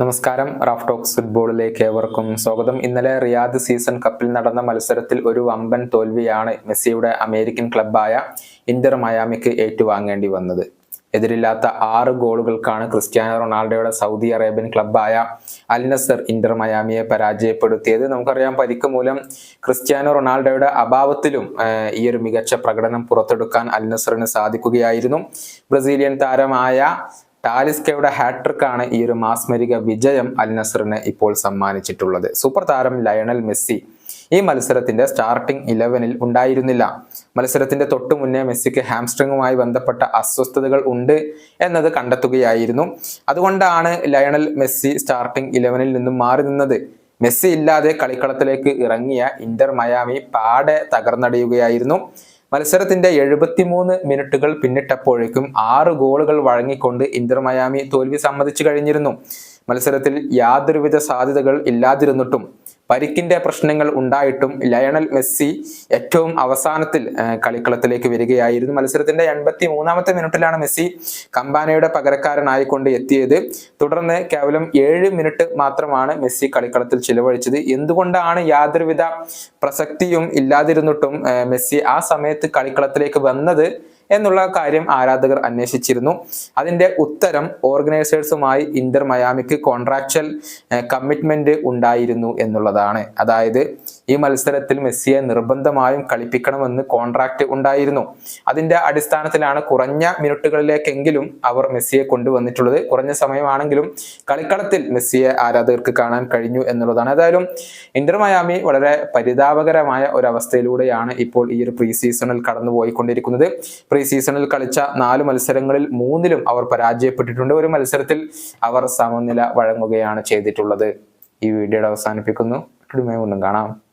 നമസ്കാരം. Raf talks ഫുട്ബോളിലേക്ക് ഏവർക്കും സ്വാഗതം. ഇന്നലെ റിയാദ് സീസൺ കപ്പിൽ നടന്ന മത്സരത്തിൽ ഒരു വമ്പൻ തോൽവിയാണ് മെസ്സിയുടെ അമേരിക്കൻ ക്ലബായ ഇന്റർ മയാമിക്ക് ഏറ്റുവാങ്ങേണ്ടി വന്നത്. എതിരില്ലാത്ത ആറ് ഗോളുകൾക്കാണ് ക്രിസ്ത്യാനോ റൊണാൾഡോയുടെ സൗദി അറേബ്യൻ ക്ലബായ അൽനസർ ഇന്റർ മയാമിയെ പരാജയപ്പെടുത്തിയത്. നമുക്കറിയാം പരിക്ക് മൂലം ക്രിസ്ത്യാനോ റൊണാൾഡോയുടെ അഭാവത്തിലും ഈ ഒരു മികച്ച പ്രകടനം പുറത്തെടുക്കാൻ അൽനസറിന് സാധിക്കുകയായിരുന്നു. ബ്രസീലിയൻ താരമായ ടാലിസ്കയുടെ ഹാട്രിക്കാണ് ഈ ഒരു മാസ്മരിക വിജയം അൽ നസറിന് ഇപ്പോൾ സമ്മാനിച്ചിട്ടുള്ളത്. സൂപ്പർ താരം ലയണൽ മെസ്സി ഈ മത്സരത്തിന്റെ സ്റ്റാർട്ടിംഗ് ഇലവനിൽ ഉണ്ടായിരുന്നില്ല. മത്സരത്തിന്റെ തൊട്ടു മുന്നേ മെസ്സിക്ക് ഹാംസ്ട്രിങ്ങുമായി ബന്ധപ്പെട്ട അസ്വസ്ഥതകൾ ഉണ്ട് എന്നത് കണ്ടെത്തുകയായിരുന്നു. അതുകൊണ്ടാണ് ലയണൽ മെസ്സി സ്റ്റാർട്ടിംഗ് ഇലവനിൽ നിന്നും മാറി നിന്നത്. മെസ്സി ഇല്ലാതെ കളിക്കളത്തിലേക്ക് ഇറങ്ങിയ ഇന്റർ മയാമി പാടെ തകർന്നടിയുകയായിരുന്നു. മത്സരത്തിന്റെ എഴുപത്തിമൂന്ന് മിനിറ്റുകൾ പിന്നിട്ടപ്പോഴേക്കും ആറ് ഗോളുകൾ വഴങ്ങിക്കൊണ്ട് ഇന്റർ മയാമി തോൽവി സമ്മതിച്ചു കഴിഞ്ഞിരുന്നു. മത്സരത്തിൽ യാതൊരുവിധ സാധ്യതകൾ ഇല്ലാതിരുന്നിട്ടും പരിക്കിന്റെ പ്രശ്നങ്ങൾ ഉണ്ടായിട്ടും ലയണൽ മെസ്സി ഏറ്റവും അവസാനത്തിൽ കളിക്കളത്തിലേക്ക് വരികയായിരുന്നു. മത്സരത്തിന്റെ എൺപത്തി മൂന്നാമത്തെ മിനിറ്റിലാണ് മെസ്സി കമ്പാനയുടെ പകരക്കാരനായിക്കൊണ്ട് എത്തിയത്. തുടർന്ന് കേവലം ഏഴ് മിനിറ്റ് മാത്രമാണ് മെസ്സി കളിക്കളത്തിൽ ചിലവഴിച്ചത്. എന്തുകൊണ്ടാണ് യാതൊരുവിധ പ്രസക്തിയും ഇല്ലാതിരുന്നിട്ടും മെസ്സി ആ സമയത്ത് കളിക്കളത്തിലേക്ക് വന്നത്? എന്നുള്ള കാര്യം ആരാധകർ അന്വേഷിച്ചിരുന്നു. അതിന്റെ ഉത്തരം ഓർഗനൈസേഴ്സുമായി ഇന്റർ മയാമിക്ക് കോൺട്രാക്ച്വൽ കമ്മിറ്റ്മെന്റ് ഉണ്ടായിരുന്നു എന്നുള്ളതാണ്. അതായത് ഈ മത്സരത്തിൽ മെസ്സിയെ നിർബന്ധമായും കളിപ്പിക്കണമെന്ന് കോൺട്രാക്ട് ഉണ്ടായിരുന്നു. അതിന്റെ അടിസ്ഥാനത്തിലാണ് കുറഞ്ഞ മിനിറ്റുകളിലേക്കെങ്കിലും അവർ മെസ്സിയെ കൊണ്ടുവന്നിട്ടുള്ളത്. കുറഞ്ഞ സമയമാണെങ്കിലും കളിക്കളത്തിൽ മെസ്സിയെ ആരാധകർക്ക് കാണാൻ കഴിഞ്ഞു എന്നുള്ളതാണ്. ഏതായാലും ഇന്റർ മയാമി വളരെ പരിതാപകരമായ ഒരു ഇപ്പോൾ ഈ ഒരു പ്രീ സീസണിൽ കടന്നു പോയിക്കൊണ്ടിരിക്കുന്നത് പ്രീ സീസണിൽ കളിച്ച നാല് മത്സരങ്ങളിൽ മൂന്നിലും അവർ പരാജയപ്പെട്ടിട്ടുണ്ട്. ഒരു മത്സരത്തിൽ അവർ സമനില വഴങ്ങുകയാണ് ചെയ്തിട്ടുള്ളത്. ഈ വീഡിയോയുടെ അവസാനിപ്പിക്കുന്നു. വീണ്ടും കാണാം.